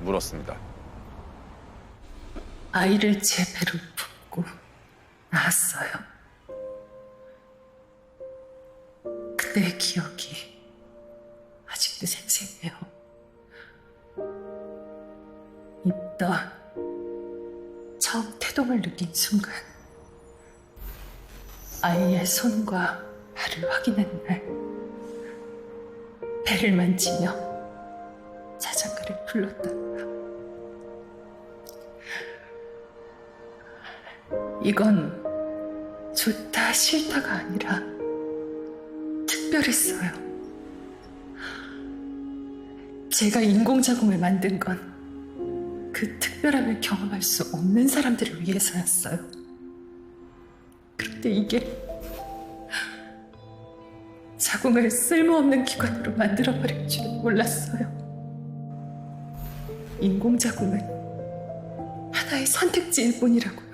물었습니다. 아이를 제 배로 품고 낳았어요. 그때의 기억이 아직도 생생해요. 입다 처음 태동을 느낀 순간 아이의 손과 발을 확인한 날 배를 만지며 자장가를 불렀다. 이건 좋다 싫다가 아니라 특별했어요. 제가 인공자궁을 만든 건 그 특별함을 경험할 수 없는 사람들을 위해서였어요. 그런데 이게 자궁을 쓸모없는 기관으로 만들어버릴 줄은 몰랐어요. 인공자궁은 하나의 선택지일 뿐이라고.